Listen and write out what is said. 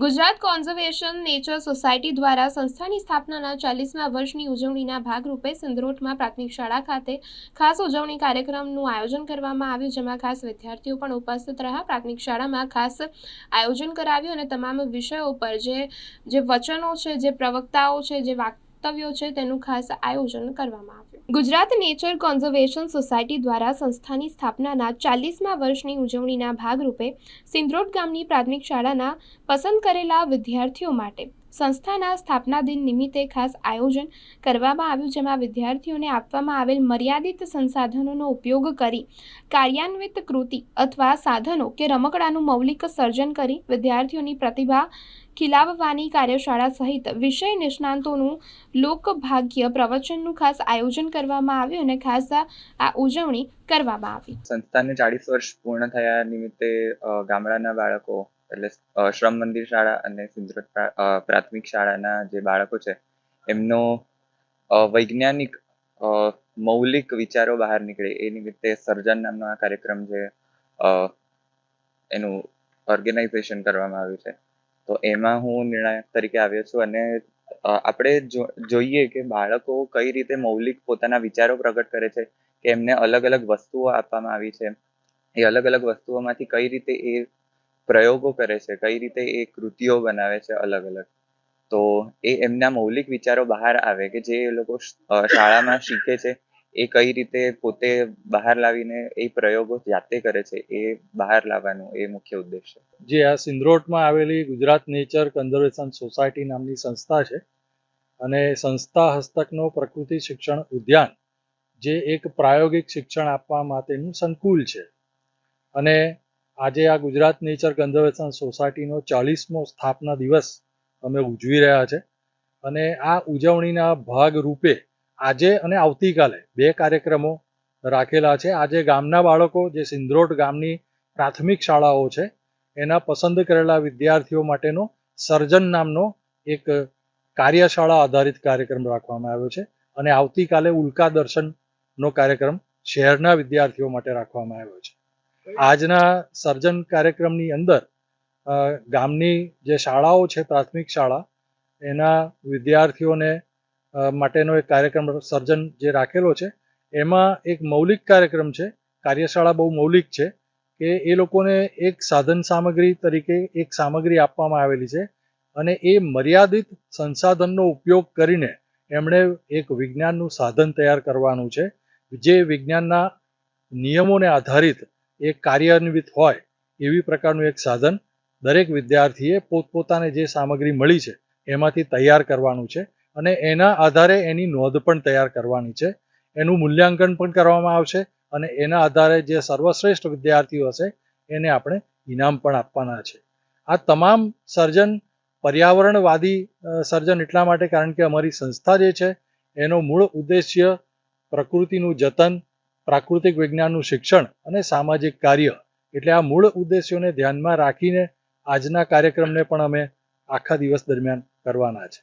Gujarat conservation nature society દ્વારા સંસ્થાની સ્થાપનાના ચાલીસમા વર્ષની ઉજવણીના ભાગરૂપે સિંદરોટમાં પ્રાથમિક શાળા ખાતે ખાસ ઉજવણી કાર્યક્રમનું આયોજન કરવામાં આવ્યું, જેમાં ખાસ વિદ્યાર્થીઓ પણ ઉપસ્થિત રહ્યા. પ્રાથમિક શાળામાં ખાસ આયોજન કરાવ્યું અને તમામ વિષયો પર જે જે વચનો છે, જે પ્રવક્તાઓ છે, જે વાક્તવ્યો છે, તેનું ખાસ આયોજન કરવામાં આવ્યું. ગુજરાત નેચર કોન્ઝર્વેશન સોસાયટી દ્વારા સંસ્થાની સ્થાપનાના ચાલીસમા વર્ષની ઉજવણીના ભાગરૂપે સિંદ્રોટ ગામની પ્રાથમિક શાળાના પસંદ કરેલા વિદ્યાર્થીઓ માટે સંસ્થાના સ્થાપના દિન નિમિત્તે ખાસ આયોજન કરવામાં આવ્યું, જેમાં વિદ્યાર્થીઓને આપવામાં આવેલ મર્યાદિત સંસાધનોનો ઉપયોગ કરી કાર્યાન્વિત કૃતિ અથવા સાધનો કે રમકડાનું મૌલિક સર્જન કરી વિદ્યાર્થીઓની પ્રતિભા ખીલાવવાની કાર્યશાળા સહિત વિષય નિષ્ણાંતોનું લોકભાગ્ય પ્રવચનનું ખાસ આયોજન કરવામાં આવ્યું અને ખાસ આ ઉજવણી કરવામાં આવી. સંસ્થાને ચાળીસ વર્ષ પૂર્ણ થયા નિમિત્તે ગામડાના બાળકો એટલે શ્રમ મંદિર શાળા અને અ, પ્રાથમિક શાળાના જે બાળકો છે એમનો વૈજ્ઞાનિક મૌલિક વિચારો બહાર નીકળે. એ નિમિત્તે સર્જન નામનો આ કાર્યક્રમ જે એનું ઓર્ગેનાઇઝેશન કરવામાં આવ્યું છે. તો એમાં હું નિર્ણાયક તરીકે આવ્યો છું અને આપણે જોઈએ કે બાળકો કઈ રીતે મૌલિક પોતાના વિચારો પ્રગટ કરે છે કે એમને અલગ અલગ વસ્તુઓ આપવામાં આવી છે એ અલગ અલગ વસ્તુઓમાંથી કઈ રીતે એ પ્રયોગો કરે છે, કઈ રીતે એ કૃતિઓ બનાવે છે અલગ અલગ. તો એ એમના મૌલિક વિચારો બહાર આવે કે જે એ લોકો શાળામાં શીખે છે, એ કઈ રીતે પોતે બહાર લાવીને એ પ્રયોગો જાતે કરે છે, એ બહાર લાવવાનો એ મુખ્ય ઉદ્દેશ છે. જે આ સિંદ્રોટમાં આવેલી ગુજરાત નેચર કન્ઝર્વેશન સોસાયટી નામની સંસ્થા છે અને સંસ્થા હસ્તકનો પ્રકૃતિ શિક્ષણ ઉદ્યાન, જે એક પ્રાયોગિક શિક્ષણ આપવા માટેનું સંકુલ છે. અને આજે આ ગુજરાત નેચર કન્ઝર્વેશન સોસાયટીનો ચાલીસમો સ્થાપના દિવસ અમે ઉજવી રહ્યા છે. અને આ ઉજવણીના ભાગ રૂપે આજે અને આવતીકાલે બે કાર્યક્રમો રાખેલા છે. આજે ગામના બાળકો જે સિંદ્રોટ ગામની પ્રાથમિક શાળાઓ છે, એના પસંદ કરેલા વિદ્યાર્થીઓ માટેનો સર્જન નામનો એક કાર્યશાળા આધારિત કાર્યક્રમ રાખવામાં આવ્યો છે. અને આવતીકાલે ઉલ્કા દર્શનનો કાર્યક્રમ શહેરના વિદ્યાર્થીઓ માટે રાખવામાં આવ્યો છે. આજના સર્જન કાર્યક્રમની અંદર ગામની જે શાળાઓ છે, પ્રાથમિક શાળા, એના વિદ્યાર્થીઓને માટેનો એક કાર્યક્રમ સર્જન જે રાખેલો છે, એમાં એક મૌલિક કાર્યક્રમ છે, કાર્યશાળા બહુ મૌલિક છે, કે એ લોકોને એક સાધન સામગ્રી તરીકે એક સામગ્રી આપવામાં આવેલી છે અને એ મર્યાદિત સંસાધનનો ઉપયોગ કરીને એમણે એક વિજ્ઞાનનું સાધન તૈયાર કરવાનું છે, જે વિજ્ઞાનના નિયમોને આધારિત એક કાર્યાન્વિત હોય એવી પ્રકારનું એક સાધન દરેક વિદ્યાર્થીએ પોતપોતાને જે સામગ્રી મળી છે, એમાંથી તૈયાર કરવાનું છે અને એના આધારે એની નોંધ પણ તૈયાર કરવાની છે. એનું મૂલ્યાંકન પણ કરવામાં આવશે અને એના આધારે જે સર્વશ્રેષ્ઠ વિદ્યાર્થીઓ હશે, એને આપણે ઇનામ પણ આપવાના છે. આ તમામ સર્જન, પર્યાવરણવાદી સર્જન એટલા માટે, કારણ કે અમારી સંસ્થા જે છે, એનો મૂળ ઉદ્દેશ્ય પ્રકૃતિનું જતન પ્રાકૃતિક વિજ્ઞાનનું શિક્ષણ અને સામાજિક કાર્ય એટલે આ મૂળ ઉદ્દેશ્યોને ધ્યાનમાં રાખીને આજના કાર્યક્રમને પણ અમે આખા દિવસ દરમિયાન કરવાના છે.